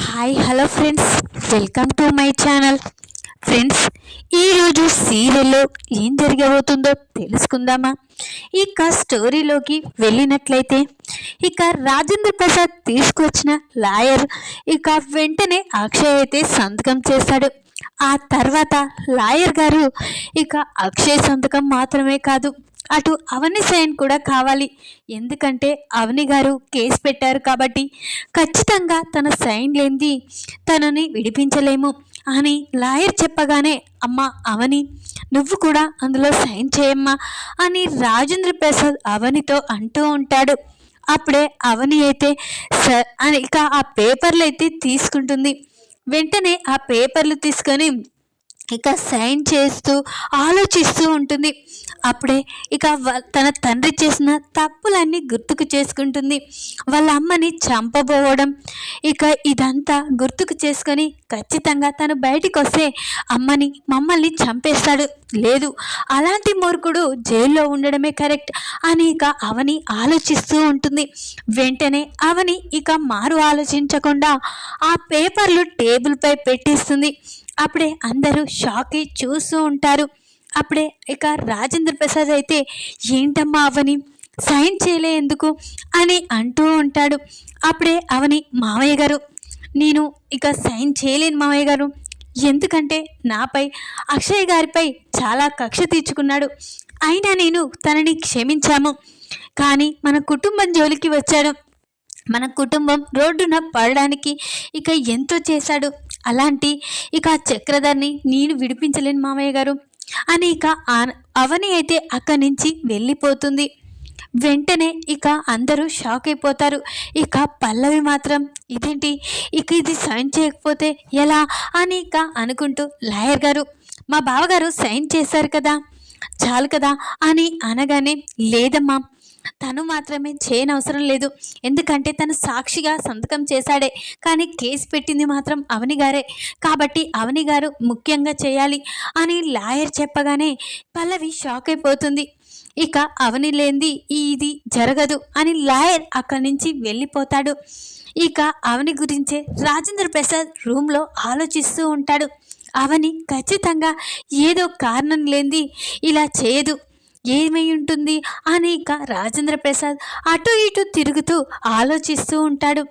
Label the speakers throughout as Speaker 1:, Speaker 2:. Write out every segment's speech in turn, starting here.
Speaker 1: Hi hello friends welcome to my channel friends ఈరోజు సీరియల్లో ఏం జరగబోతుందో తెలుసుకుందామా? ఇక స్టోరీలోకి వెళ్ళినట్లయితే ఇక రాజేంద్ర ప్రసాద్ తీసుకొచ్చిన లాయర్ ఇక వెంటనే అక్షయ్ అయితే సంతకం చేశాడు ఆ తర్వాత లాయర్ గారు ఇక అక్షయ్ సంతకం మాత్రమే కాదు అటు అవని సైన్ కూడా కావాలి. ఎందుకంటే అవని గారు కేసు పెట్టారు కాబట్టి ఖచ్చితంగా తన సైన్ లేనిది తనని విడిపించలేము అని లాయర్ చెప్పగానే అమ్మ అవని నువ్వు కూడా అందులో సైన్ చేయమ్మా అని రాజేంద్ర ప్రసాద్ అవనితో అంటూ ఉంటాడు. అప్పుడే అవని అయితే స అని ఇక ఆ పేపర్లు అయితే తీసుకుంటుంది. వెంటనే ఆ పేపర్లు తీసుకొని ఇక సైన్ చేస్తూ ఆలోచిస్తూ ఉంటుంది. అప్పుడే ఇక తన తండ్రి చేసిన తప్పులన్నీ గుర్తుకు చేసుకుంటుంది. వాళ్ళ అమ్మని చంపబోవడం ఇక ఇదంతా గుర్తుకు చేసుకొని ఖచ్చితంగా తను బయటికి వస్తే అమ్మని మమ్మల్ని చంపేస్తాడు. లేదు అలాంటి మూర్ఖుడు జైల్లో ఉండడమే కరెక్ట్ అని ఇక అవని ఆలోచిస్తూ ఉంటుంది. వెంటనే అవని ఇక మారు ఆలోచించకుండా ఆ పేపర్లు టేబుల్పై పెట్టేస్తుంది. అప్పుడే అందరూ షాక్ అయి చూస్తూ ఉంటారు. అప్పుడే ఇక రాజేంద్ర ప్రసాద్ అయితే ఏంటమ్మా అవని? సైన్ చేయలే ఎందుకు? అని అంటూ ఉంటాడు. అప్పుడే అవని మావయ్య గారు నేను ఇక సైన్ చేయలేను మావయ్య గారు. ఎందుకంటే నాపై అక్షయ్ గారిపై చాలా కక్ష తీర్చుకున్నాడు. అయినా నేను తనని క్షమించాము. కానీ మన కుటుంబం జోలికి వచ్చాడు. మన కుటుంబం రోడ్డున పడడానికి ఇక ఎంతో చేశాడు. అలాంటి ఇక చక్రధర్ని నేను విడిపించలేను మామయ్య గారు. అని ఇక అవని అయితే అక్కడి నుంచి వెళ్ళిపోతుంది. వెంటనే ఇక అందరూ షాక్ అయిపోతారు. ఇక పల్లవి మాత్రం ఇదేంటి? ఇక ఇది సైన్ చేయకపోతే ఎలా? అని ఇక అనుకుంటూ లాయర్ గారు మా బావగారు సైన్ చేశారు కదా చాలు కదా అని అనగానే లేదమ్మా తను మాత్రమే చేయనవసరం లేదు. ఎందుకంటే తను సాక్షిగా సంతకం చేశాడే. కానీ కేసు పెట్టింది మాత్రం అవని గారే. కాబట్టి అవని గారు ముఖ్యంగా చేయాలి అని లాయర్ చెప్పగానే పల్లవి షాక్ అయిపోతుంది. ఇక అవని లేనిది ఇది జరగదు అని లాయర్ అక్కడి నుంచి వెళ్ళిపోతాడు. ఇక అవని గురించే రాజేంద్ర ప్రసాద్ రూమ్లో ఆలోచిస్తూ ఉంటాడు. అవని ఖచ్చితంగా ఏదో కారణం లేనిది ఇలా చేయదు. ఏమై ఉంటుంది? అనేక రాజేంద్ర ప్రసాద్ అటు ఇటు తిరుగుతూ ఆలోచిస్తూ ఉంటాడు.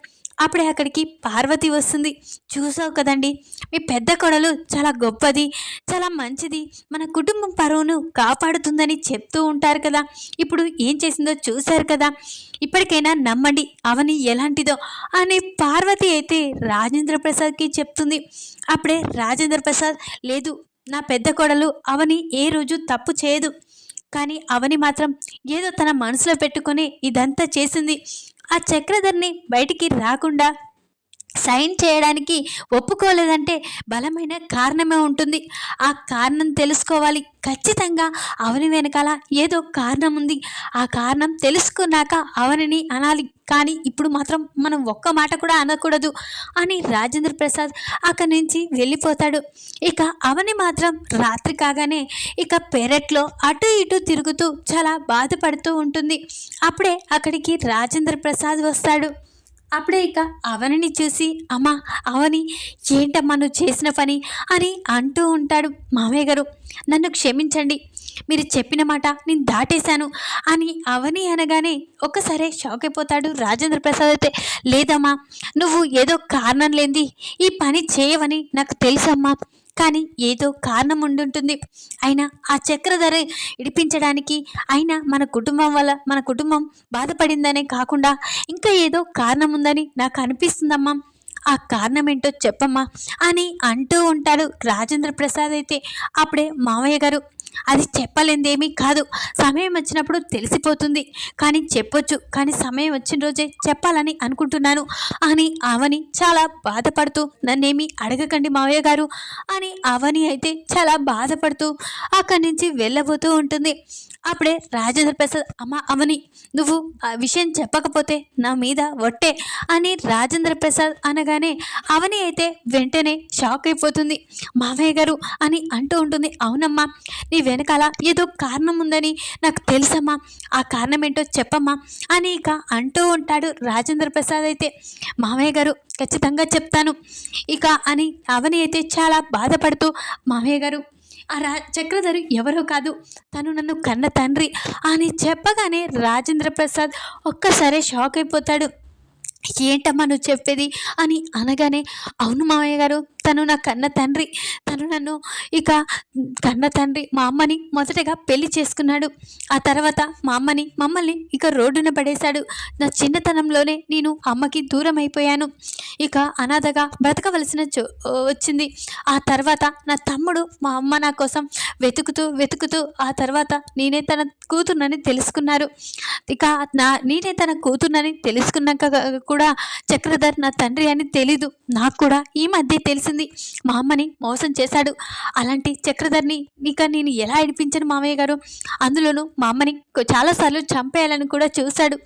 Speaker 1: అప్పుడే అక్కడికి పార్వతి వస్తుంది. చూసావు కదండి మీ పెద్ద కొడలు చాలా గొప్పది చాలా మంచిది. మన కుటుంబం పరువును కాపాడుతుందని చెప్తూ ఉంటారు కదా. ఇప్పుడు ఏం చేసిందో చూశారు కదా. ఇప్పటికైనా నమ్మండి అవని ఎలాంటిదో అని పార్వతి అయితే రాజేంద్ర ప్రసాద్కి చెప్తుంది. అప్పుడే రాజేంద్ర ప్రసాద్ లేదు నా పెద్ద కొడలు అవని ఏ రోజు తప్పు చేయదు. కానీ అవని మాత్రం ఏదో తన మనసులో పెట్టుకొని ఇదంతా చేసింది. ఆ చక్రధర్ని బయటికి రాకుండా సైన్ చేయడానికి ఒప్పుకోలేదంటే బలమైన కారణమే ఉంటుంది. ఆ కారణం తెలుసుకోవాలి. ఖచ్చితంగా అవని వెనకాల ఏదో కారణం ఉంది. ఆ కారణం తెలుసుకున్నాక అవనిని అనాలి. కానీ ఇప్పుడు మాత్రం మనం ఒక్క మాట కూడా అనకూడదు అని రాజేంద్ర ప్రసాద్ అక్కడి నుంచి వెళ్ళిపోతాడు. ఇక అవని మాత్రం రాత్రి కాగానే ఇక పెరట్లో అటు ఇటు తిరుగుతూ చాలా బాధపడుతూ ఉంటుంది. అప్పుడే అక్కడికి రాజేంద్ర ప్రసాద్ వస్తాడు. అప్పుడే ఇక అవనిని చూసి అమ్మా అవని ఏంటమ్మా నువ్వు చేసిన పని? అని అంటూ ఉంటాడు మామయ్య గారు. నన్ను క్షమించండి మీరు చెప్పిన మాట నేను దాటేశాను అని అవని అనగానే ఒక్కసారే షాక్ అయిపోతాడు రాజేంద్ర ప్రసాద్ అయితే. లేదమ్మా నువ్వు ఏదో కారణం లేనిది ఈ పని చేయవని నాకు తెలుసమ్మా కానీ ఏదో కారణం ఉండుంటుంది. అయినా ఆ చక్రధర ఇడిపించడానికి అయినా మన కుటుంబం వల్ల మన కుటుంబం బాధపడిందనే కాకుండా ఇంకా ఏదో కారణం ఉందని నాకు అనిపిస్తుందమ్మా. ఆ కారణం ఏంటో చెప్పమ్మా అని అంటూ ఉంటాడు రాజేంద్ర ప్రసాద్ అయితే. అప్పుడే మామయ్య గారు అది చెప్పలేందేమీ కాదు. సమయం వచ్చినప్పుడు తెలిసిపోతుంది. కానీ చెప్పొచ్చు. కానీ సమయం వచ్చిన రోజే చెప్పాలని అనుకుంటున్నాను. అని అవని చాలా బాధపడుతూ నన్నేమి అడగకండి మావయ్య గారు. అని అవని అయితే చాలా బాధపడుతూ అక్కడి నుంచి వెళ్ళబోతూ ఉంటుంది. అప్పుడే రాజేంద్ర ప్రసాద్ అమ్మ అవని నువ్వు ఆ విషయం చెప్పకపోతే నా మీద ఒట్టే అని రాజేంద్ర ప్రసాద్ అనగానే అవని అయితే వెంటనే షాక్ అయిపోతుంది. మావయ్య గారు అని అంటూ ఉంటుంది. అవునమ్మా దీని వెనకాల ఏదో కారణం ఉందని నాకు తెలుసమ్మా. ఆ కారణం ఏంటో చెప్పమ్మా. అని ఇక అంటూ ఉంటాడు రాజేంద్ర ప్రసాద్ అయితే. మామయ్య గారు ఖచ్చితంగా చెప్తాను. ఇక అని అవని అయితే చాలా బాధపడుతూ మామయ్య గారు ఆ రా చక్రధరి ఎవరో కాదు. తను నన్ను కన్న తండ్రి అని చెప్పగానే రాజేంద్ర ప్రసాద్ ఒక్కసారే షాక్ అయిపోతాడు. ఏంటమ్మా నువ్వు చెప్పేది? అని అనగానే అవును మామయ్య గారు తను నా కన్న తండ్రి. తను నన్ను ఇక కన్న తండ్రి మా అమ్మని మొదటగా పెళ్ళి చేసుకున్నాడు. ఆ తర్వాత మా అమ్మని మమ్మల్ని ఇక రోడ్డున పడేశాడు. నా చిన్నతనంలోనే నేను అమ్మకి దూరం అయిపోయాను ఇక అనాథగా బ్రతకవలసిన చో వచ్చింది. ఆ తర్వాత నా తమ్ముడు మా అమ్మ నా కోసం వెతుకుతూ వెతుకుతూ ఆ తర్వాత నేనే తన కూతుర్నని తెలుసుకున్నారు. ఇక నా నేనే తన కూతుర్నని తెలుసుకున్నాక కూడా చక్రధర్ నా తండ్రి అని తెలీదు. నాకు కూడా ఈ మధ్య తెలిసింది. మా అమ్మని మోసం చేశాడు. అలాంటి చక్రధర్ని ఇక నేను ఎలా ఏడిపించను మామయ్య గారు? అందులోనూ మా అమ్మని చాలాసార్లు చంపేయాలని కూడా చూశాడు.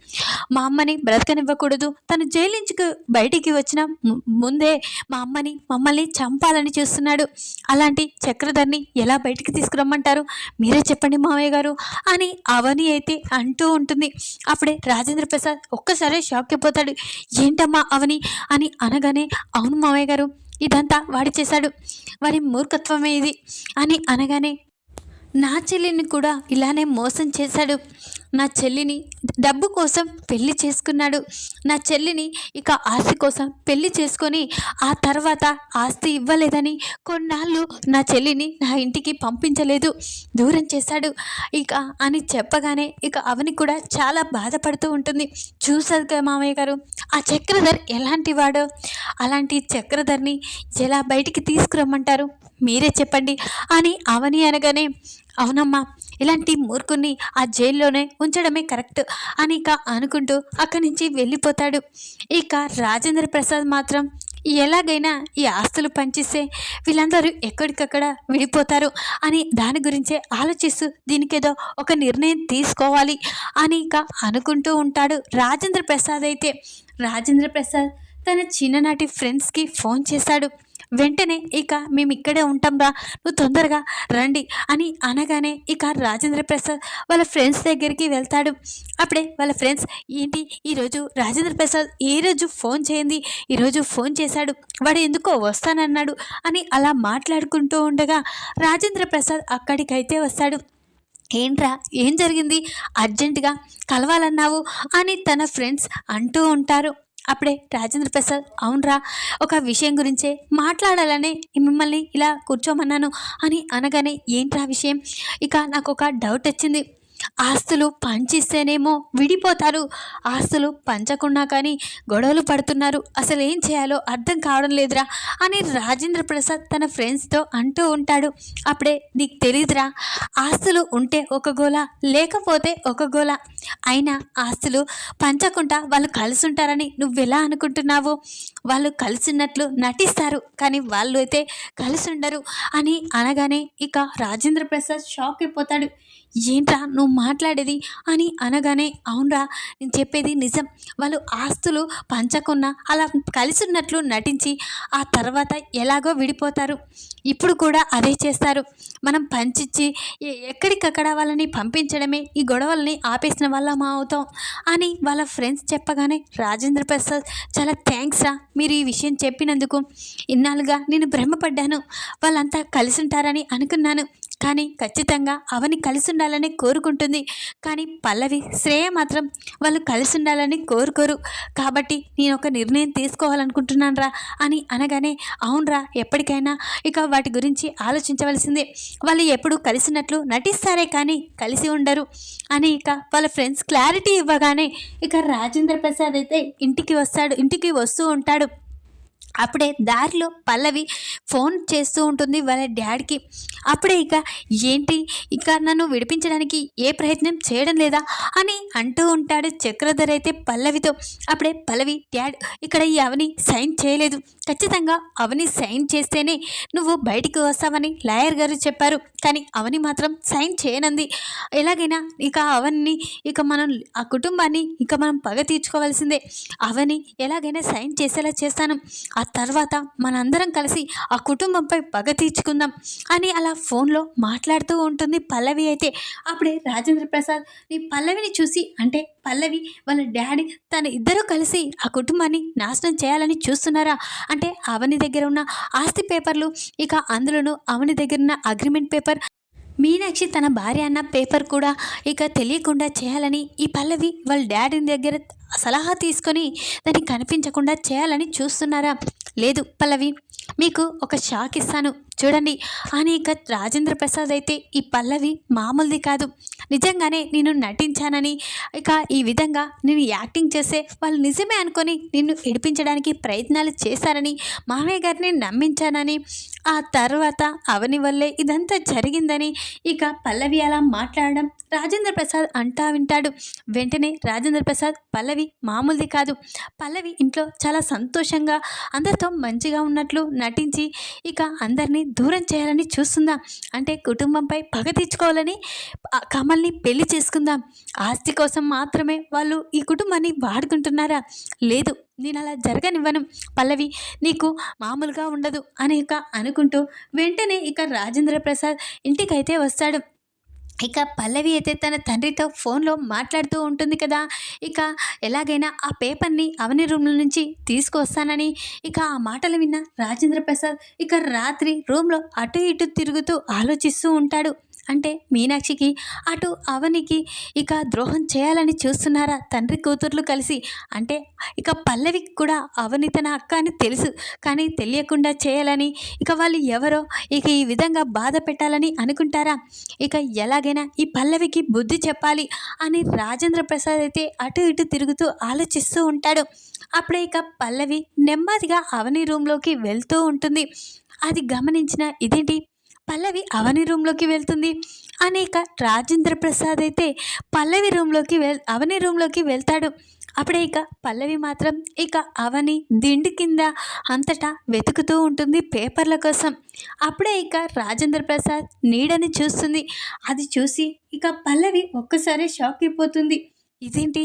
Speaker 1: మా అమ్మని బ్రతకనివ్వకూడదు. తను జైలు నుంచి బయటికి వచ్చిన ము- ముందే మా అమ్మని మమ్మల్ని చంపాలని చూస్తున్నాడు. అలాంటి చక్రధర్ని ఎలా బయటికి తీసుకురమ్మంటారు? మీరే చెప్పండి మామయ్య గారు. అని అవని అయితే అంటూ ఉంటుంది. అప్పుడే రాజేంద్ర ప్రసాద్ ఒక్కసారే షాక్ అయిపోతాడు ఏంటమ్మా అవని? అని అనగానే అవును మామయ్య గారు ఇదంతా వాడి చేశాడు. వారి మూర్ఖత్వమే ఇది అని అనగానే నా చెల్లిని కూడా ఇలానే మోసం చేశాడు. నా చెల్లిని డబ్బు కోసం పెళ్ళి చేసుకున్నాడు. నా చెల్లిని ఇక ఆస్తి కోసం పెళ్ళి చేసుకొని ఆ తర్వాత ఆస్తి ఇవ్వలేదని కొన్నాళ్ళు నా చెల్లిని నా ఇంటికి పంపించలేదు. దూరం చేశాడు. ఇక అని చెప్పగానే ఇక అవని కూడా చాలా బాధపడుతూ ఉంటుంది. చూసారు కదా మామయ్య గారు? ఆ చక్రధర్ ఎలాంటి వాడో? అలాంటి చక్రధర్ని ఎలా బయటికి తీసుకురమ్మంటారు? మీరే చెప్పండి అని అవని అనగానే అవునమ్మా ఇలాంటి మూర్ఖుని ఆ జైల్లోనే ఉంచడమే కరెక్ట్ అని ఇక అనుకుంటూ అక్కడి నుంచి వెళ్ళిపోతాడు. ఇక రాజేంద్ర ప్రసాద్ మాత్రం ఎలాగైనా ఈ ఆస్తులు పంచిస్తే వీళ్ళందరూ ఎక్కడికక్కడ విడిపోతారు అని దాని గురించే ఆలోచిస్తూ దీనికేదో ఒక నిర్ణయం తీసుకోవాలి అని ఇక అనుకుంటూ ఉంటాడు రాజేంద్ర ప్రసాద్ అయితే. రాజేంద్ర ప్రసాద్ తన చిన్ననాటి ఫ్రెండ్స్కి ఫోన్ చేశాడు. వెంటనే ఇక మేము ఇక్కడే ఉంటాంరా నువ్వు తొందరగా రండి అని అనగానే ఇక రాజేంద్ర ప్రసాద్ వాళ్ళ ఫ్రెండ్స్ దగ్గరికి వెళ్తాడు. అప్పుడే వాళ్ళ ఫ్రెండ్స్ ఏంటి ఈరోజు రాజేంద్ర ప్రసాద్ ఏ రోజు ఫోన్ చేయండి ఈరోజు ఫోన్ చేశాడు. వాడు ఎందుకో వస్తానన్నాడు అని అలా మాట్లాడుకుంటూ ఉండగా రాజేంద్ర ప్రసాద్ అక్కడికైతే వస్తాడు. ఏంట్రా ఏం జరిగింది? అర్జెంటుగా కలవాలన్నావు? అని తన ఫ్రెండ్స్ అంటూ ఉంటారు. అప్పుడే రాజేంద్ర ప్రసాద్ అవునరా ఒక విషయం గురించే మాట్లాడాలనే మిమ్మల్ని ఇలా కూర్చోమన్నాను అని అనగానే ఏంట్రా విషయం? ఇక నాకు ఒక డౌట్ వచ్చింది. ఆస్తులు పంచిస్తేనేమో విడిపోతారు. ఆస్తులు పంచకుండా కానీ గొడవలు పడుతున్నారు. అసలు ఏం చేయాలో అర్థం కావడం లేదురా అని రాజేంద్ర ప్రసాద్ తన ఫ్రెండ్స్తో అంటూ ఉంటాడు. అప్పుడే నీకు తెలియదురా ఆస్తులు ఉంటే ఒక గోల లేకపోతే ఒక గోల. అయినా ఆస్తులు పంచకుండా వాళ్ళు కలిసి ఉంటారని నువ్వెలా అనుకుంటున్నావు? వాళ్ళు కలిసినట్లు నటిస్తారు కానీ వాళ్ళు అయితే కలిసి ఉండరు అని అనగానే ఇక రాజేంద్ర ప్రసాద్ షాక్ అయిపోతాడు. ఏంట్రా నువ్వు మాట్లాడేది? అని అనగానే అవునరా నేను చెప్పేది నిజం. వాళ్ళు ఆస్తులు పంచకున్నా అలా కలిసి ఉన్నట్లు నటించి ఆ తర్వాత ఎలాగో విడిపోతారు. ఇప్పుడు కూడా అదే చేస్తారు. మనం పంచిచ్చి ఎక్కడికక్కడ వాళ్ళని పంపించడమే? ఈ గొడవల్ని ఆపేసిన వాళ్ళం అవుతాం. అని వాళ్ళ ఫ్రెండ్స్ చెప్పగానే రాజేంద్ర ప్రసాద్ చాలా థ్యాంక్స్ రా. మీరు ఈ విషయం చెప్పినందుకు ఇన్నాళ్ళుగా నేను భ్రమపడ్డాను. వాళ్ళంతా కలిసి ఉంటారని అనుకున్నాను. కానీ ఖచ్చితంగా అవని కలిసి ఉండాలని కోరుకుంటుంది. కానీ పల్లవి శ్రేయ మాత్రం వాళ్ళు కలిసి ఉండాలని కోరుకోరు. కాబట్టి నేను ఒక నిర్ణయం తీసుకోవాలనుకుంటున్నాను రా అని అనగానే అవునరా ఎప్పటికైనా ఇక వాటి గురించి ఆలోచించవలసిందే. వాళ్ళు ఎప్పుడు కలిసినట్లు నటిస్తారే కానీ కలిసి ఉండరు అని ఇక వాళ్ళ ఫ్రెండ్స్ క్లారిటీ ఇవ్వగానే ఇక రాజేంద్ర ప్రసాద్ అయితే ఇంటికి వస్తాడు ఇంటికి వస్తూ ఉంటాడు. అప్పుడే దారిలో పల్లవి ఫోన్ చేస్తూ ఉంటుంది వాళ్ళ డాడీకి. అప్పుడే ఇక ఏంటి? ఇక నన్ను విడిపించడానికి ఏ ప్రయత్నం చేయడం లేదా? అని అంటూ ఉంటాడు చక్రధర్ అయితే పల్లవితో. అప్పుడే పల్లవి డాడ్ ఇక్కడ ఈ అవని సైన్ చేయలేదు. ఖచ్చితంగా అవని సైన్ చేస్తేనే నువ్వు బయటికి వస్తావని లాయర్ గారు చెప్పారు. కానీ అవని మాత్రం సైన్ చేయనంది. ఎలాగైనా ఇక అవన్ని ఇక మనం ఆ కుటుంబాన్ని ఇక మనం పగ తీర్చుకోవాల్సిందే. అవని ఎలాగైనా సైన్ చేసేలా చేస్తాను. ఆ తర్వాత మనందరం కలిసి ఆ కుటుంబంపై పగ తీర్చుకుందాం అని అలా ఫోన్లో మాట్లాడుతూ ఉంటుంది పల్లవి అయితే. అప్పుడే రాజేంద్ర ప్రసాద్ నీ పల్లవిని చూసి అంటే పల్లవి వాళ్ళ డాడీ తన ఇద్దరూ కలిసి ఆ కుటుంబాన్ని నాశనం చేయాలని చూస్తున్నారా? అంటే అవని దగ్గర ఉన్న ఆస్తి పేపర్లు ఇక అందులోనూ అవని దగ్గర ఉన్న అగ్రిమెంట్ పేపర్ మీనాక్షి తన భార్య అన్న పేపర్ కూడా ఇక తెలియకుండా చేయాలని ఈ పల్లవి వాళ్ళ డాడీ దగ్గర సలహా తీసుకొని దాన్ని కనిపించకుండా చేయాలని చూస్తున్నారా? లేదు పల్లవి మీకు ఒక షాక్ ఇస్తాను. చూడండి అని ఇక రాజేంద్ర ప్రసాద్ అయితే ఈ పల్లవి మామూలుది కాదు. నిజంగానే నేను నటించానని ఇక ఈ విధంగా నేను యాక్టింగ్ చేస్తే వాళ్ళు నిజమే అనుకొని నిన్ను ఏడిపించడానికి ప్రయత్నాలు చేశారని మామయ్య గారిని నమ్మించానని ఆ తర్వాత అవని వల్లే ఇదంతా జరిగిందని ఇక పల్లవి అలా మాట్లాడడం రాజేంద్ర ప్రసాద్ అంటా వింటాడు. వెంటనే రాజేంద్ర ప్రసాద్ పల్లవి మామూలుది కాదు. పల్లవి ఇంట్లో చాలా సంతోషంగా అందరితో మంచిగా ఉన్నట్లు నటించి ఇక అందరినీ దూరం చేయాలని చూస్తుందా? అంటే కుటుంబంపై పగ తీర్చుకోవాలని కమల్ని పెళ్ళి చేసుకుందాం. ఆస్తి కోసం మాత్రమే వాళ్ళు ఈ కుటుంబాన్ని వాడుకుంటున్నారా? లేదు నేను అలా జరగనివ్వను. పల్లవి నీకు మామూలుగా ఉండదు అని ఇక అనుకుంటూ వెంటనే ఇక రాజేంద్ర ప్రసాద్ ఇంటికైతే వస్తాడు. ఇక పల్లవి అయితే తన తండ్రితో ఫోన్లో మాట్లాడుతూ ఉంటుంది కదా. ఇక ఎలాగైనా ఆ పేపర్ని అవని రూమ్లో నుంచి తీసుకొస్తానని ఇక ఆ మాటలు విన్న రాజేంద్ర ప్రసాద్ ఇక రాత్రి రూమ్లో అటు ఇటు తిరుగుతూ ఆలోచిస్తూ ఉంటాడు. అంటే మీనాక్షికి అటు అవనికి ఇక ద్రోహం చేయాలని చూస్తున్నారా తండ్రి కూతుర్లు కలిసి? అంటే ఇక పల్లవికి కూడా అవని తన అక్క అని తెలుసు. కానీ తెలియకుండా చేయాలని ఇక వాళ్ళు ఎవరో ఇక ఈ విధంగా బాధ పెట్టాలని అనుకుంటారా? ఇక ఎలాగైనా ఈ పల్లవికి బుద్ధి చెప్పాలి అని రాజేంద్ర ప్రసాద్ అయితే అటు ఇటు తిరుగుతూ ఆలోచిస్తూ ఉంటాడు. అప్పుడే ఇక పల్లవి నెమ్మదిగా అవని రూమ్లోకి వెళ్తూ ఉంటుంది. అది గమనించిన ఇదేంటి? పల్లవి అవని రూమ్లోకి వెళ్తుంది. అనేక రాజేంద్ర ప్రసాద్ అయితే పల్లవి రూమ్లోకి వెల్ అవని రూమ్లోకి వెళ్తాడు. అప్పుడే ఇక పల్లవి మాత్రం ఇక అవని దిండు కింద అంతటా వెతుకుతూ ఉంటుంది పేపర్ల కోసం. అప్పుడే ఇక రాజేంద్ర ప్రసాద్ నీడని చూస్తుంది. అది చూసి ఇక పల్లవి ఒక్కసారి షాక్ అయిపోతుంది. ఇదేంటి?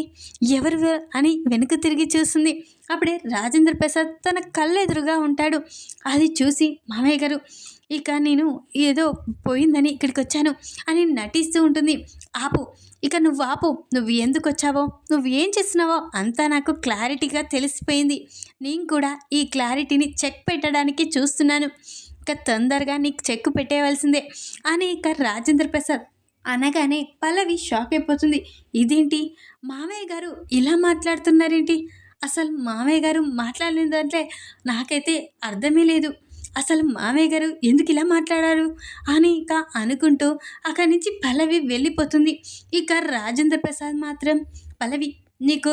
Speaker 1: ఎవరు అని వెనుక తిరిగి చూస్తుంది. అప్పుడే రాజేంద్ర ప్రసాద్ తన కళ్ళెదురుగా ఉంటాడు. అది చూసి మామయ్య గారు ఇక నేను ఏదో పోయిందని ఇక్కడికి వచ్చాను అని నటిస్తూ ఉంటుంది. ఆపు ఇక నువ్వు ఆపు. నువ్వు ఎందుకు వచ్చావో? నువ్వు ఏం చేస్తున్నావో? అంతా నాకు క్లారిటీగా తెలిసిపోయింది. నేను కూడా ఈ క్లారిటీని చెక్ పెట్టడానికి చూస్తున్నాను. ఇక తొందరగా నీకు చెక్ పెట్టేయవలసిందే అని ఇక రాజేంద్ర ప్రసాద్ అనగానే పల్లవి షాక్ అయిపోతుంది. ఇదేంటి? మామయ్య గారు ఇలా మాట్లాడుతున్నారేంటి? అసలు మామయ్య గారు మాట్లాడిన దాంట్లో నాకైతే అర్థమే లేదు. అసలు మామయ్య గారు ఎందుకు ఇలా మాట్లాడారు? అని ఇక అనుకుంటూ అక్కడి నుంచి పల్లవి వెళ్ళిపోతుంది. ఇక రాజేంద్ర ప్రసాద్ మాత్రం పల్లవి నీకు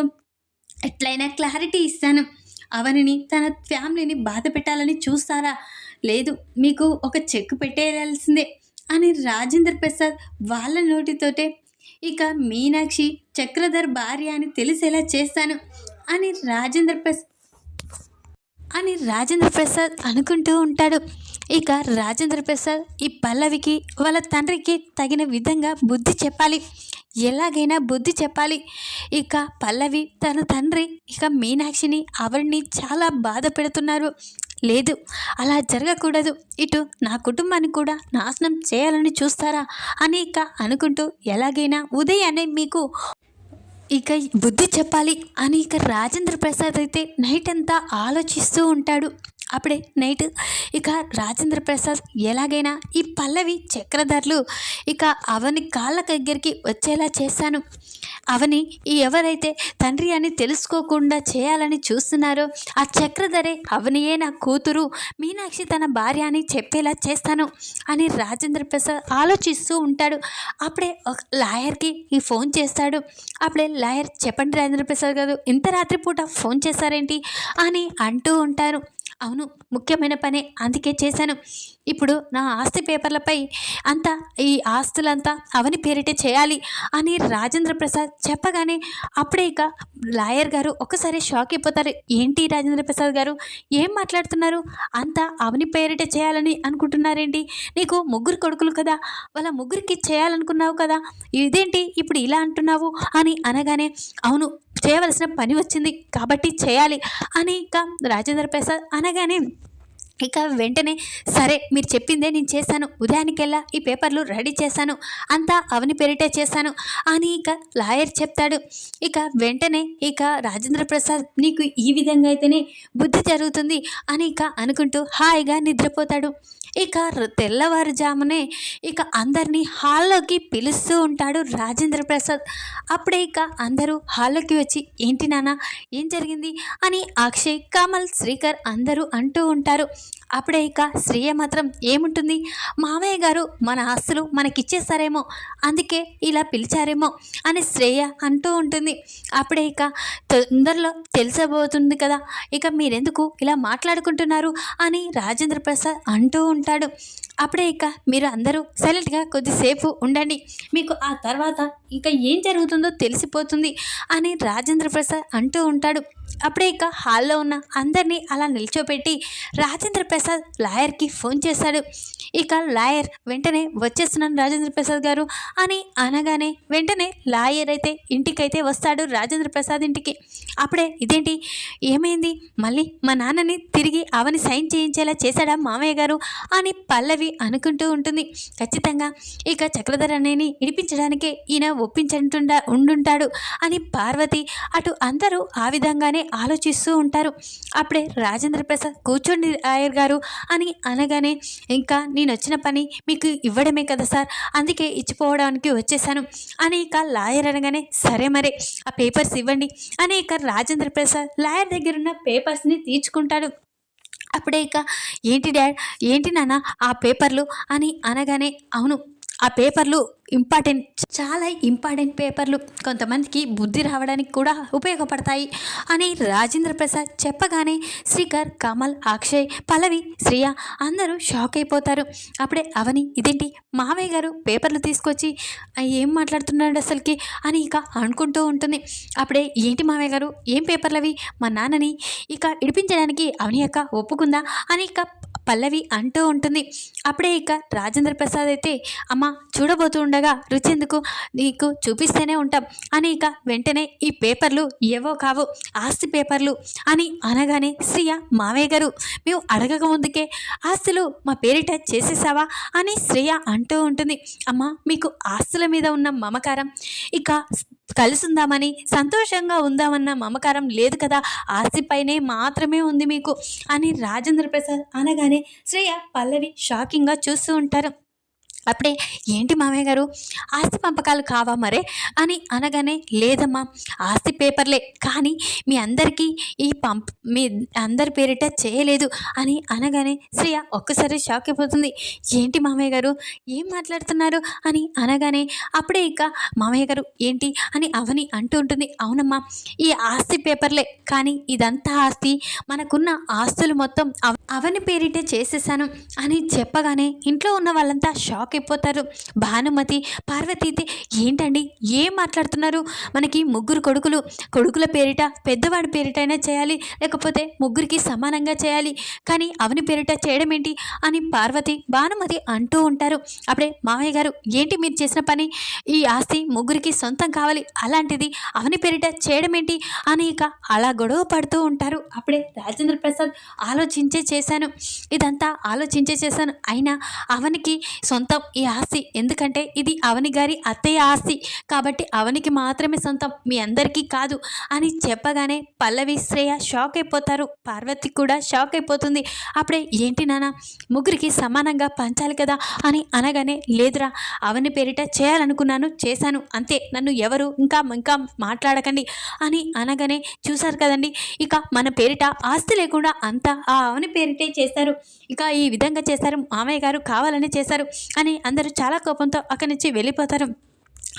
Speaker 1: ఎట్లయినా క్లారిటీ ఇస్తాను. అవనిని తన ఫ్యామిలీని బాధ పెట్టాలని చూస్తారా? లేదు మీకు ఒక చెక్ పెట్టేయాల్సిందే. అని రాజేంద్ర ప్రసాద్ వాళ్ళ నోటితోటే ఇక మీనాక్షి చక్రధర్ భార్య అని తెలిసేలా చేస్తాను అని రాజేంద్ర ప్రసాద్ అని రాజేంద్ర ప్రసాద్ అనుకుంటూ ఉంటాడు. ఇక రాజేంద్ర ప్రసాద్ ఈ పల్లవికి వాళ్ళ తండ్రికి తగిన విధంగా బుద్ధి చెప్పాలి. ఎలాగైనా బుద్ధి చెప్పాలి. ఇక పల్లవి తన తండ్రి ఇక మీనాక్షిని అవరిని చాలా బాధ పెడుతున్నారు. లేదు అలా జరగకూడదు. ఇటు నా కుటుంబాన్ని కూడా నాశనం చేయాలని చూస్తారా? అని ఇక అనుకుంటూ ఎలాగైనా ఉదయాన్నే మీకు ఇక బుద్ధి చెప్పాలి అని ఇక రాజేంద్ర ప్రసాద్ అయితే నైట్ అంతా ఆలోచిస్తూ ఉంటాడు. అప్పుడే నైట్ ఇక రాజేంద్ర ప్రసాద్ ఎలాగైనా ఈ పల్లవి చక్రధర్లు ఇక అవని కాళ్ళ దగ్గరికి వచ్చేలా చేశాను అవని ఎవరైతే తండ్రి అని తెలుసుకోకుండా చేయాలని చూస్తున్నారో ఆ చక్రధరే అవనియే నా కూతురు మీనాక్షి తన భార్య అని చెప్పేలా చేస్తాను అని రాజేంద్ర ప్రసాద్ ఆలోచిస్తూ ఉంటాడు. అప్పుడే ఒక లాయర్కి ఈ ఫోన్ చేస్తాడు. అప్పుడే లాయర్ చెప్పండి రాజేంద్ర ప్రసాద్ గారు ఇంత రాత్రిపూట ఫోన్ చేశారేంటి? అని అంటూ ఉంటారు. అవును ముఖ్యమైన పనే అందుకే చేశాను. ఇప్పుడు నా ఆస్తి పేపర్లపై అంతా ఈ ఆస్తులంతా అవని పేరిటే చేయాలి అని రాజేంద్ర ప్రసాద్ చెప్పగానే అప్పుడే ఇక లాయర్ గారు ఒకసారి షాక్ అయిపోతారు. ఏంటి రాజేంద్ర ప్రసాద్ గారు? ఏం మాట్లాడుతున్నారు? అంతా అవని పేరిటే చేయాలని అనుకుంటున్నారేంటి? నీకు ముగ్గురు కొడుకులు కదా వాళ్ళ ముగ్గురికి చేయాలనుకున్నావు కదా ఇదేంటి ఇప్పుడు ఇలా అంటున్నావు అని అనగానే అవును చేయవలసిన పని వచ్చింది కాబట్టి చేయాలి అని ఇక రాజేంద్ర ప్రసాద్ అనగానే ఇక వెంటనే సరే మీరు చెప్పిందే నేను చేశాను. ఉదయానికెల్లా ఈ పేపర్లు రెడీ చేశాను. అంతా అవని పేరిటే చేశాను అని ఇక లాయర్ చెప్తాడు. ఇక వెంటనే ఇక రాజేంద్ర ప్రసాద్ నీకు ఈ విధంగా అయితేనే బుద్ధి జరుగుతుంది అని ఇక అనుకుంటూ హాయిగా నిద్రపోతాడు. ఇక తెల్లవారుజామునే ఇక అందరినీ హాల్లోకి పిలుస్తూ ఉంటాడు రాజేంద్ర ప్రసాద్. అప్పుడే ఇక అందరూ హాల్లోకి వచ్చి ఏంటి నాన్న ఏం జరిగింది? అని అక్షయ్ కమల్ శ్రీకర్ అందరూ అంటూ ఉంటారు. అప్పుడే ఇక శ్రీయ మాత్రం ఏముంటుంది? మామయ్య గారు మన ఆస్తులు మనకిచ్చేస్తారేమో అందుకే ఇలా పిలిచారేమో అని శ్రేయ అంటూ ఉంటుంది. అప్పుడే ఇక తొందరలో తెలిసబోతుంది కదా ఇక మీరెందుకు ఇలా మాట్లాడుకుంటున్నారు అని రాజేంద్ర ప్రసాద్ అంటూ ఉంటాడు. అప్పుడే ఇక మీరు అందరూ సైలెంట్గా కొద్దిసేపు ఉండండి మీకు ఆ తర్వాత ఇంకా ఏం జరుగుతుందో తెలిసిపోతుంది అని రాజేంద్ర ప్రసాద్ అంటూ ఉంటాడు. అప్పుడే ఇక హాల్లో ఉన్న అందరినీ అలా నిల్చోపెట్టి రాజేంద్ర ప్రసాద్ ప్రసాద్ లాయర్కి ఫోన్ చేశాడు. ఇక లాయర్ వెంటనే వచ్చేస్తున్నాను రాజేంద్ర ప్రసాద్ గారు అని అనగానే వెంటనే లాయర్ అయితే ఇంటికైతే వస్తాడు రాజేంద్ర ప్రసాద్ ఇంటికి. అప్పుడే ఇదేంటి? ఏమైంది? మళ్ళీ మా నాన్నని తిరిగి అవని సైన్ చేయించేలా చేశాడా మామయ్య గారు అని పల్లవి అనుకుంటూ ఉంటుంది. ఖచ్చితంగా ఇక చక్రధర అనేని ఇడిపించడానికే ఈయన ఒప్పించంటుండా ఉండుంటాడు అని పార్వతి అటు అందరూ ఆ విధంగానే ఆలోచిస్తూ ఉంటారు. అప్పుడే రాజేంద్ర ప్రసాద్ కూర్చోండి లాయర్ గారు. అని అనగానే ఇంకా నేను వచ్చిన పని మీకు ఇవ్వడమే కదా సార్ అందుకే ఇచ్చిపోవడానికి వచ్చేసాను. అని ఇక లాయర్ అనగానే సరే మరే ఆ పేపర్స్ ఇవ్వండి. అని ఇక రాజేంద్ర ప్రసాద్ లాయర్ దగ్గర ఉన్న పేపర్స్ని తీర్చుకుంటాడు. అప్పుడే ఇక ఏంటి డాడ్ ఏంటి నాన్న ఆ పేపర్లు? అని అనగానే అవును ఆ పేపర్లు ఇంపార్టెంట్ చాలా ఇంపార్టెంట్ పేపర్లు కొంతమందికి బుద్ధి రావడానికి కూడా ఉపయోగపడతాయి అని రాజేంద్ర ప్రసాద్ చెప్పగానే శ్రీకర్ కమల్ అక్షయ్ పల్లవి శ్రియ అందరూ షాక్ అయిపోతారు. అప్పుడే అవని ఇదేంటి? మావయ్య గారు పేపర్లు తీసుకొచ్చి ఏం మాట్లాడుతున్నాడు అసలుకి? అని ఇక అనుకుంటూ ఉంటుంది. అప్పుడే ఏంటి మావయ్య గారు? ఏం పేపర్లు అవి మా నాన్నని ఇక ఇడిపించడానికి అవని అక్క ఒప్పుకుందా? అని ఇక పల్లవి అంటూ ఉంటుంది. అప్పుడే ఇక రాజేంద్ర ప్రసాద్ అయితే అమ్మ చూడబోతూ ఉండగా రుచెందుకు నీకు చూపిస్తూనే ఉంటాం. అని ఇక వెంటనే ఈ పేపర్లు ఏవో కావు ఆస్తి పేపర్లు అని అనగానే శ్రియ మావయ్య గారు మేము అడగక ముందుకే ఆస్తులు మా పేరిట చేసేసావా? అని శ్రేయ అంటూ ఉంటుంది. అమ్మ మీకు ఆస్తుల మీద ఉన్న మమకారం ఇక కలుసుందామని సంతోషంగా ఉందామన్న మమకారం లేదు కదా ఆస్తిపైనే మాత్రమే ఉంది మీకు అని రాజేంద్ర ప్రసాద్ అనగానే శ్రేయ పల్లవి షాకింగ్గా చూస్తూ ఉంటారు. అప్పుడే ఏంటి మామయ్య గారు? ఆస్తి పంపకాలు కావా మరే? అని అనగానే లేదమ్మా ఆస్తి పేపర్లే. కానీ మీ అందరికీ ఈ పంప్ మీ అందరి పేరిట చేయలేదు. అని అనగానే శ్రేయ ఒక్కసారి షాక్ అయిపోతుంది. ఏంటి మామయ్య గారు? ఏం మాట్లాడుతున్నారు? అని అనగానే అప్పుడే ఇక మామయ్య గారు ఏంటి? అని అవని అంటూ ఉంటుంది. అవునమ్మా ఈ ఆస్తి పేపర్లే. కానీ ఇదంతా ఆస్తి. మనకున్న ఆస్తులు మొత్తం అవ- అవని పేరిటే చేసేసాను. అని చెప్పగానే ఇంట్లో ఉన్న వాళ్ళంతా షాక్ అయిపోతారు భానుమతి పార్వతీతే ఏంటండి? ఏం మాట్లాడుతున్నారు? మనకి ముగ్గురు కొడుకులు కొడుకుల పేరిట పెద్దవాడి పేరిటైనా చేయాలి లేకపోతే ముగ్గురికి సమానంగా చేయాలి. కానీ అవని పేరిట చేయడం ఏంటి అని పార్వతి భానుమతి అంటూ ఉంటారు. అప్పుడే మామయ్య గారు ఏంటి మీరు చేసిన పని? ఈ ఆస్తి ముగ్గురికి సొంతం కావాలి అలాంటిది అవని పేరిట చేయడం ఏంటి అని ఇక అలా గొడవ పడుతూ ఉంటారు. అప్పుడే రాజేంద్ర ప్రసాద్ ఆలోచించే చేశాను. ఇదంతా ఆలోచించే చేశాను. అయినా అవనికి సొంతం ఈ ఆస్తి. ఎందుకంటే ఇది అవని గారి అత్తయ్య ఆస్తి. కాబట్టి అవనికి మాత్రమే సొంతం మీ అందరికీ కాదు అని చెప్పగానే పల్లవి శ్రేయ షాక్ అయిపోతారు. పార్వతి కూడా షాక్ అయిపోతుంది. అప్పుడే ఏంటి నాన్న ముగ్గురికి సమానంగా పంచాలి కదా? అని అనగానే లేదురా అవని పేరిట చేయాలనుకున్నాను చేశాను. అంతే నన్ను ఎవరు ఇంకా ఇంకా మాట్లాడకండి. అని అనగానే చూశారు కదండి ఇక మన పేరిట ఆస్తి లేకుండా అంతా ఆ అవని పేరిటే చేశారు ఇక ఈ విధంగా చేశారు మామయ్య గారు కావాలని చేశారు అని అందరూ చాలా కోపంతో అక్కడి నుంచి వెళ్ళిపోతారు.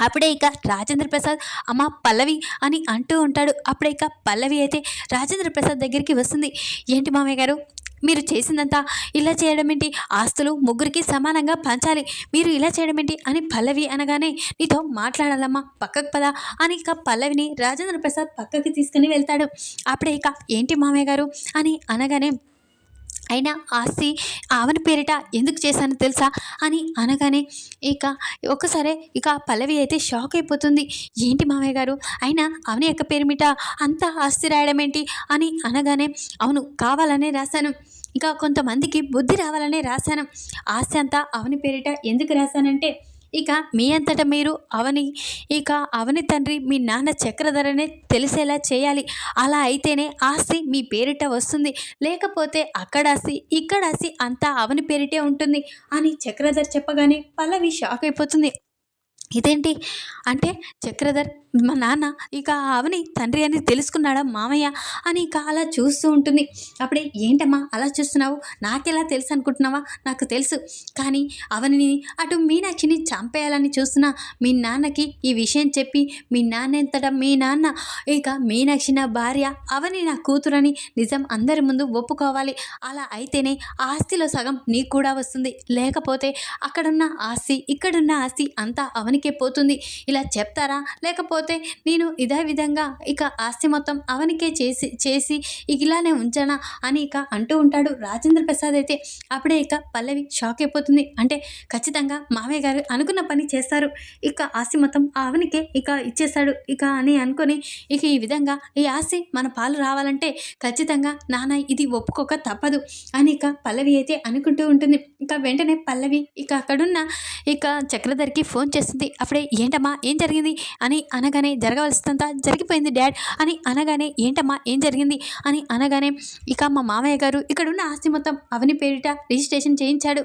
Speaker 1: అప్పుడే ఇక రాజేంద్ర ప్రసాద్ అమ్మ పల్లవి అని అంటూ ఉంటాడు. అప్పుడే ఇక పల్లవి అయితే రాజేంద్ర ప్రసాద్ దగ్గరికి వస్తుంది. ఏంటి మామయ్య గారు మీరు చేసిందంతా ఇలా చేయడం ఏంటి? ఆస్తులు ముగ్గురికి సమానంగా పంచాలి. మీరు ఇలా చేయడం ఏంటి? అని పల్లవి అనగానే నీతో మాట్లాడాలమ్మా పక్కకు పదా అని ఇక పల్లవిని రాజేంద్ర ప్రసాద్ పక్కకి తీసుకుని వెళ్తాడు. అప్పుడే ఇక ఏంటి మామయ్య గారు అని అనగానే అయినా ఆస్తి ఆమెను పేరిట ఎందుకు చేశానో తెలుసా? అని అనగానే ఇక ఒక్కసారే ఇక పల్లవి అయితే షాక్ అయిపోతుంది. ఏంటి మామయ్య గారు? అయినా అవని యొక్క పేరు మీద అంత ఆస్తి రాయడం ఏంటి? అని అనగానే అవును కావాలనే రాశాను. ఇక కొంతమందికి బుద్ధి రావాలనే రాశాను. ఆస్తి అంతా అవని పేరిట ఎందుకు రాశానంటే ఇక మీ అంతటా మీరు అవని ఇక అవని తండ్రి మీ నాన్న చక్రధరనే తెలిసేలా చేయాలి. అలా అయితేనే ఆస్తి మీ పేరిట వస్తుంది. లేకపోతే అక్కడ ఆస్తి ఇక్కడ ఆస్తి అంతా అవని పేరిటే ఉంటుంది అని చక్రధర్ చెప్పగానే పల్లవి షాక్ అయిపోతుంది. ఇదేంటి? అంటే చక్రధర్ మా నాన్న ఇక అవని తండ్రి అని తెలుసుకున్నాడా మామయ్య అని ఇక అలా చూస్తూ ఉంటుంది. అప్పుడే ఏంటమ్మా అలా చూస్తున్నావు? నాకెలా తెలుసు అనుకుంటున్నావా? నాకు తెలుసు. కానీ అవనిని అటు మీనాక్షిని చంపేయాలని చూస్తున్నా మీ నాన్నకి ఈ విషయం చెప్పి మీ నాన్న ఎంతటా మీ నాన్న ఇక మీనాక్షి నా భార్య అవని నా కూతురని నిజం అందరి ముందు ఒప్పుకోవాలి. అలా అయితేనే ఆస్తిలో సగం నీకు కూడా వస్తుంది. లేకపోతే అక్కడున్న ఆస్తి ఇక్కడున్న ఆస్తి అంతా అవనికే పోతుంది. ఇలా చెప్తారా? లేకపోతే నేను ఇదే విధంగా ఇక ఆస్తి మొత్తం అవనికే చేసి చేసి ఇక ఇలానే ఉంచానా అని ఇక అంటూ ఉంటాడు రాజేంద్ర ప్రసాద్ అయితే. అప్పుడే ఇక పల్లవి షాక్ అయిపోతుంది. అంటే ఖచ్చితంగా మామయ్య గారు అనుకున్న పని చేస్తారు. ఇక ఆస్తి మొత్తం ఆవనికే అవనికే ఇక ఇచ్చేస్తాడు. ఇక అని అనుకొని ఇక ఈ విధంగా ఈ ఆస్తి మన పాలు రావాలంటే ఖచ్చితంగా నాన్న ఇది ఒప్పుకోక తప్పదు అని ఇక పల్లవి అయితే అనుకుంటూ ఉంటుంది. ఇక వెంటనే పల్లవి ఇక అక్కడున్న ఇక చక్రధర్కి ఫోన్ చేస్తుంది. అప్పుడే ఏంటమ్మా? ఏం జరిగింది? అని అనగానే జరగవలసినంత జరిగిపోయింది డాడ్ అని అనగానే ఏంటమ్మా ఏం జరిగింది అని అనగానే ఇక మా మామయ్య గారు ఇక్కడున్న ఆస్తి మొత్తం అవని పేరిట రిజిస్ట్రేషన్ చేయించాడు.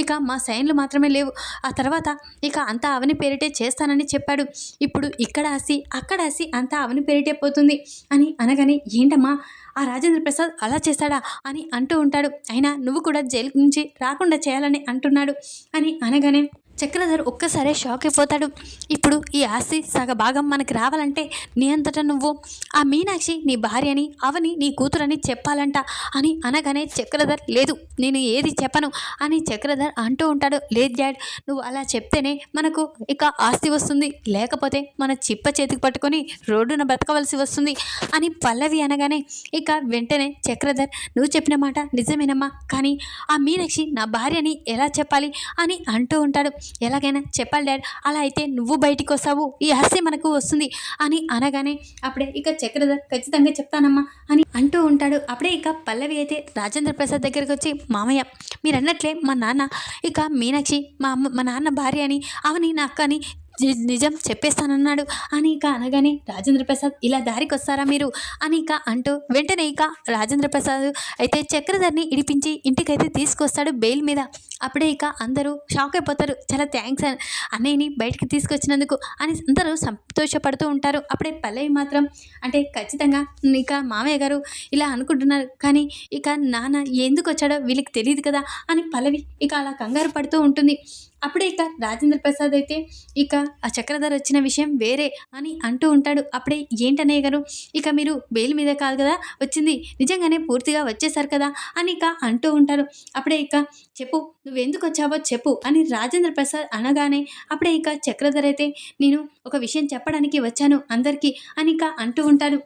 Speaker 1: ఇక మా సైన్లు మాత్రమే లేవు. ఆ తర్వాత ఇక అంతా అవని పేరిటే చేస్తానని చెప్పాడు. ఇప్పుడు ఇక్కడ ఆసి అక్కడ ఆసి అంతా అవని పేరిటే పోతుంది అని అనగానే ఏంటమ్మా ఆ రాజేంద్ర ప్రసాద్ అలా చేశాడా అని అంటూ ఉంటాడు. అయినా నువ్వు కూడా జైలు నుంచి రాకుండా చేయాలని అంటున్నాడు అని అనగానే చక్రధర్ ఒక్కసారే షాక్ అయిపోతాడు. ఇప్పుడు ఈ ఆస్తి సగ భాగం మనకు రావాలంటే నీ అంతట నువ్వు ఆ మీనాక్షి నీ భార్యని అవని నీ కూతురని చెప్పాలంట అని అనగానే చక్రధర్ లేదు నేను ఏది చెప్పను అని చక్రధర్ అంటూ ఉంటాడు. లేదు డాడ్ నువ్వు అలా చెప్తేనే మనకు ఇక ఆస్తి వస్తుంది. లేకపోతే మన చిప్ప చేతికి పట్టుకొని రోడ్డున బ్రతకవలసి వస్తుంది అని పల్లవి అనగానే ఇక వెంటనే చక్రధర్ నువ్వు చెప్పిన మాట నిజమేనమ్మా కానీ ఆ మీనాక్షి నా భార్యని ఎలా చెప్పాలి అని అంటూ ఉంటాడు. ఎలాగైనా చెప్పాలి డాడ్ అలా అయితే నువ్వు బయటికి వస్తావు ఈ ఆస్తి మనకు వస్తుంది అని అనగానే అప్పుడే ఇక చక్రధర్ ఖచ్చితంగా చెప్తానమ్మా అని అంటూ ఉంటాడు. అప్పుడే ఇక పల్లవి అయితే రాజేంద్ర ప్రసాద్ దగ్గరికి వచ్చి మామయ్య మీరు అన్నట్లే మా నాన్న ఇక మీనాక్షి మా అమ్మ మా నాన్న భార్య అని అవని నా అక్క అని నిజం చెప్పేస్తానన్నాడు. అని ఇక అనగానే రాజేంద్ర ప్రసాద్ ఇలా దారికి వస్తారా మీరు? అని ఇక అంటూ వెంటనే ఇక రాజేంద్ర ప్రసాద్ అయితే చక్రధర్ని ఇడిపించి ఇంటికైతే తీసుకొస్తాడు బెయిల్ మీద. అప్పుడే ఇక అందరూ షాక్ అయిపోతారు. చాలా థ్యాంక్స్ అన్నయ్యని బయటికి తీసుకొచ్చినందుకు. అని అందరూ సంతోషపడుతూ ఉంటారు. అప్పుడే పల్లవి మాత్రం అంటే ఖచ్చితంగా ఇక మామయ్య గారు ఇలా అనుకుంటున్నారు కానీ ఇక నాన్న ఎందుకు వచ్చాడో వీళ్ళకి తెలియదు కదా? అని పల్లవి ఇక అలా కంగారు పడుతూ ఉంటుంది. అప్పుడే ఇక రాజేంద్ర ప్రసాద్ అయితే ఇక ఆ చక్రధర్ వచ్చిన విషయం వేరే అని అంటూ ఉంటాడు. అప్పుడే ఏంటనే గారు? ఇక మీరు బెయిల్ మీద కాదు కదా? వచ్చింది. నిజంగానే పూర్తిగా వచ్చేసారు కదా? అని ఇక అంటూ ఉంటారు. అప్పుడే ఇక చెప్పు నువ్వెందుకు వచ్చావో చెప్పు అని రాజేంద్ర ప్రసాద్ అనగానే అప్పుడే ఇక చక్రధర్ అయితే నేను ఒక విషయం చెప్పడానికి వచ్చాను అందరికీ అని ఇక అంటూ ఉంటాడు.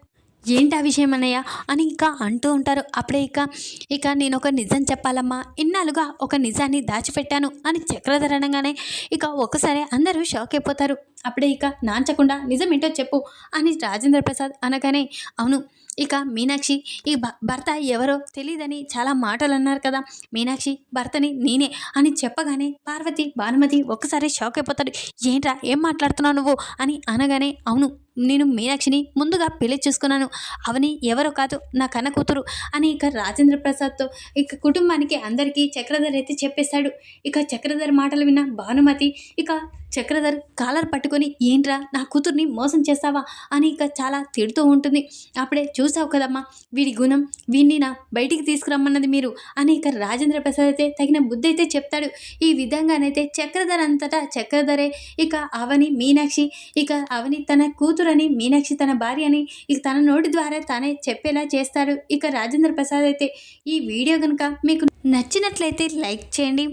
Speaker 1: ఏంటి ఆ విషయం అన్నయ్య? అని ఇంకా అంటూ ఉంటారు. అప్పుడే ఇక ఇక నేను ఒక నిజం చెప్పాలమ్మా. ఇన్నాళ్ళుగా ఒక నిజాన్ని దాచిపెట్టాను అని చక్రధర్ అనగానే ఇక ఒకసారి అందరూ షాక్ అయిపోతారు. అప్పుడే ఇక నాంచకుండా నిజం ఏంటో చెప్పు అని రాజేంద్ర ప్రసాద్ అనగానే అవును ఇక మీనాక్షి ఈ భ- భర్త ఎవరో తెలియదని చాలా మాటలు అన్నారు కదా. మీనాక్షి భర్తని నేనే అని చెప్పగానే పార్వతి భానుమతి ఒక్కసారి షాక్ అయిపోతాడు ఏంట్రా ఏం మాట్లాడుతున్నావు నువ్వు? అని అనగానే అవును నేను మీనాక్షిని ముందుగా పెళ్ళి చూసుకున్నాను. అవని ఎవరో కాదు నా కన్న కూతురు అని ఇక రాజేంద్ర ప్రసాద్తో ఇక కుటుంబానికి అందరికీ చక్రధర్ అయితే చెప్పేశాడు ఇక చక్రధర్ మాటలు విన్న భానుమతి ఇక చక్రధర్ కాలర్ పట్టుకొని ఏంట్రా నా కూతుర్ని మోసం చేస్తావా? అని ఇక చాలా తిడుతూ ఉంటుంది. అప్పుడే చూసావు కదమ్మా వీడి గుణం వీడిని నా బయటికి తీసుకురమ్మన్నది మీరు అని ఇక రాజేంద్ర ప్రసాద్ అయితే తగిన బుద్ధి అయితే చెప్తాడు. ఈ విధంగానైతే చక్రధర్ అంతటా చక్రధరే ఇక అవని మీనాక్షి ఇక అవని తన కూతురు కూతురని మీనాక్షి తన భార్య అని ఇక తన నోటి ద్వారా తానే చెప్పేలా చేస్తాడు. ఇక రాజేంద్ర ప్రసాద్ అయితే ఈ వీడియో కనుక మీకు నచ్చినట్లయితే లైక్ చేయండి.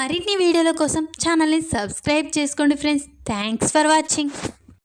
Speaker 1: మరిన్ని వీడియోల కోసం ఛానల్ని సబ్స్క్రైబ్ చేసుకోండి ఫ్రెండ్స్. Thanks for watching.